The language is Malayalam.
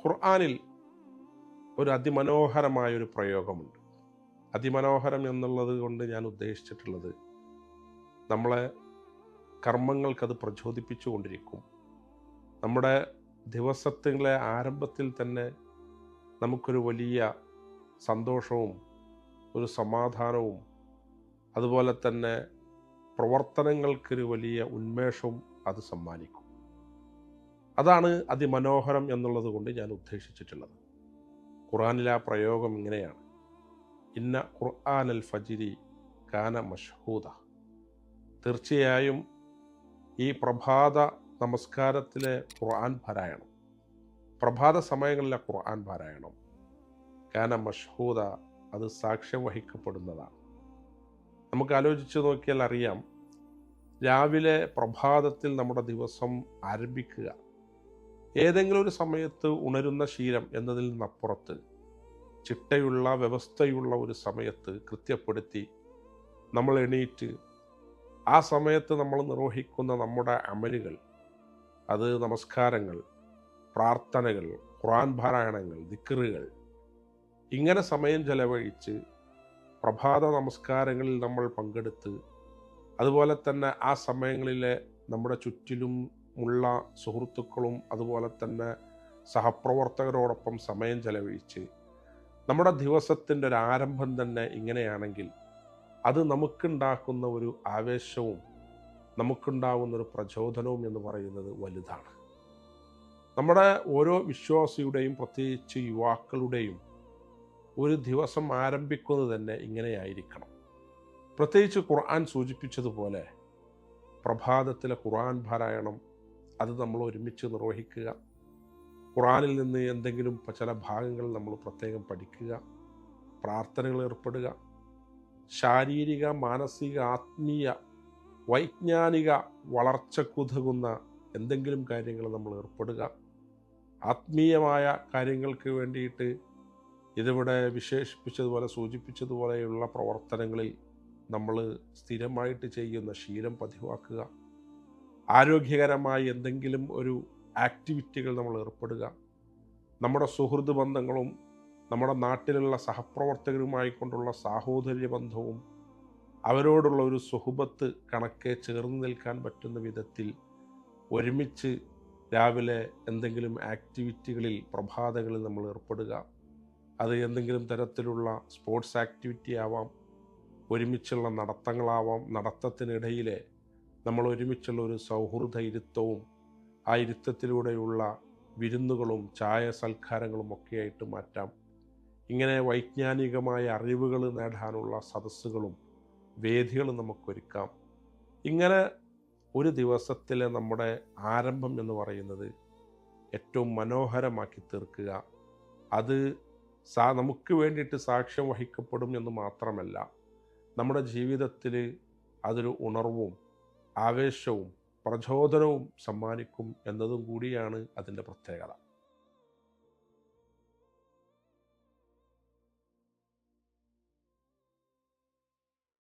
ഖുർആാനിൽ ഒരു അതിമനോഹരമായ ഒരു പ്രയോഗമുണ്ട്. അതിമനോഹരം എന്നുള്ളത് കൊണ്ട് ഞാൻ ഉദ്ദേശിച്ചിട്ടുള്ളത് നമ്മളെ കർമ്മങ്ങൾക്കത് പ്രചോദിപ്പിച്ചു കൊണ്ടിരിക്കും നമ്മുടെ ദിവസത്തിലെ ആരംഭത്തിൽ തന്നെ നമുക്കൊരു വലിയ സന്തോഷവും ഒരു സമാധാനവും അതുപോലെ തന്നെ പ്രവർത്തനങ്ങൾക്കൊരു വലിയ ഉന്മേഷവും അത് സമ്മാനിക്കും. അതാണ് അതിമനോഹരം എന്നുള്ളത് കൊണ്ട് ഞാൻ ഉദ്ദേശിച്ചിട്ടുള്ളത്. ഖുറാനിലെ ആ പ്രയോഗം ഇങ്ങനെയാണ്. ഇന്ന ഖുർആൻ അൽ ഫജിരി കാന മഷ്ഹൂദ. തീർച്ചയായും ഈ പ്രഭാത നമസ്കാരത്തിലെ ഖുർആൻ പാരായണം. പ്രഭാത സമയങ്ങളിലെ ഖുർആൻ പാരായണം. കാന മഷ്ഹൂദ അത് സാക്ഷ്യം വഹിക്കപ്പെടുന്നതാണ്. നമുക്ക് ആലോചിച്ച് നോക്കിയാൽ അറിയാം രാവിലെ പ്രഭാതത്തിൽ നമ്മുടെ ദിവസം ആരംഭിക്കുക. ഏതെങ്കിലും ഒരു സമയത്ത് ഉണരുന്ന ശീലം എന്നതിൽ നിന്നപ്പുറത്ത് ചിട്ടയുള്ള വ്യവസ്ഥയുള്ള ഒരു സമയത്ത് കൃത്യപ്പെടുത്തി നമ്മൾ എണീറ്റ് ആ സമയത്ത് നമ്മൾ നിർവഹിക്കുന്ന നമ്മുടെ അമലുകൾ അത് നമസ്കാരങ്ങൾ പ്രാർത്ഥനകൾ ഖുറാൻ പാരായണങ്ങൾ ദിക്കറുകൾ ഇങ്ങനെ സമയം ചെലവഴിച്ച് പ്രഭാത നമസ്കാരങ്ങളിൽ നമ്മൾ പങ്കെടുത്ത് അതുപോലെ തന്നെ ആ സമയങ്ങളിലെ നമ്മുടെ ചുറ്റിലും ഉള്ള സുഹൃത്തുക്കളും അതുപോലെ തന്നെ സഹപ്രവർത്തകരോടൊപ്പം സമയം ചെലവഴിച്ച് നമ്മുടെ ദിവസത്തിന്റെ ഒരു ആരംഭം തന്നെ ഇങ്ങനെയാണെങ്കിൽ അത് നമുക്കുണ്ടാക്കുന്ന ഒരു ആവേശവും നമുക്കുണ്ടാകുന്ന ഒരു പ്രചോദനവും എന്ന് പറയുന്നത് വലുതാണ്. നമ്മുടെ ഓരോ വിശ്വാസിയുടെയും പ്രത്യേകിച്ച് യുവാക്കളുടെയും ഒരു ദിവസം ആരംഭിക്കുന്നത് തന്നെ ഇങ്ങനെയായിരിക്കണം. പ്രത്യേകിച്ച് ഖുർആൻ സൂചിപ്പിച്ചതുപോലെ പ്രഭാതത്തിലെ ഖുർആൻ പാരായണം അത് നമ്മൾ ഒരുമിച്ച് നിർവഹിക്കുക. ഖുറാനിൽ നിന്ന് എന്തെങ്കിലും ചില ഭാഗങ്ങൾ നമ്മൾ പ്രത്യേകം പഠിക്കുക. പ്രാർത്ഥനകൾ ഏർപ്പെടുക. ശാരീരിക മാനസിക ആത്മീയ വൈജ്ഞാനിക വളർച്ച വളർച്ചക്കുതകുന്ന എന്തെങ്കിലും കാര്യങ്ങൾ നമ്മൾ ഏർപ്പെടുക. ആത്മീയമായ കാര്യങ്ങൾക്ക് വേണ്ടിയിട്ട് ഇതിവിടെ വിശേഷിപ്പിച്ചതുപോലെ സൂചിപ്പിച്ചതുപോലെയുള്ള പ്രവർത്തനങ്ങളിൽ നമ്മൾ സ്ഥിരമായിട്ട് ചെയ്യുന്ന ശീലം പതിവാക്കുക. ആരോഗ്യകരമായി എന്തെങ്കിലും ഒരു ആക്ടിവിറ്റികൾ നമ്മൾ ഏർപ്പെടുക. നമ്മുടെ സുഹൃത്ത് ബന്ധങ്ങളും നമ്മുടെ നാട്ടിലുള്ള സഹപ്രവർത്തകരുമായി കൊണ്ടുള്ള സാഹോദര്യ ബന്ധവും അവരോടുള്ള ഒരു സുഹൃബത്ത് കണക്കെ ചേർന്ന് നിൽക്കാൻ പറ്റുന്ന വിധത്തിൽ ഒരുമിച്ച് രാവിലെ എന്തെങ്കിലും ആക്ടിവിറ്റികളിൽ പ്രഭാതങ്ങളിൽ നമ്മൾ ഏർപ്പെടുക. അത് എന്തെങ്കിലും തരത്തിലുള്ള സ്പോർട്സ് ആക്ടിവിറ്റി ആവാം ഒരുമിച്ചുള്ള നടത്തങ്ങളാവാം നടത്തത്തിനിടയിലെ നമ്മൾ ഒരുമിച്ചുള്ള ഒരു സൗഹൃദ ഇരുത്തവും ആ ഇരുത്തത്തിലൂടെയുള്ള വിരുന്നുകളും ചായ സൽക്കാരങ്ങളും ഒക്കെയായിട്ട് മാറ്റാം. ഇങ്ങനെ വൈജ്ഞാനികമായ അറിവുകൾ നേടാനുള്ള സദസ്സുകളും വേദികളും നമുക്കൊരുക്കാം. ഇങ്ങനെ ഒരു ദിവസത്തിലെ നമ്മുടെ ആരംഭം എന്ന് പറയുന്നത് ഏറ്റവും മനോഹരമാക്കി തീർക്കുക. അത് സാ നമുക്ക് വേണ്ടിയിട്ട് സാക്ഷ്യം വഹിക്കപ്പെടും എന്ന് മാത്രമല്ല നമ്മുടെ ജീവിതത്തിൽ അതൊരു ഉണർവും ആവേശവും പ്രചോദനവും സമ്മാനിക്കും എന്നതും കൂടിയാണ് അതിന്റെ പ്രത്യേകത.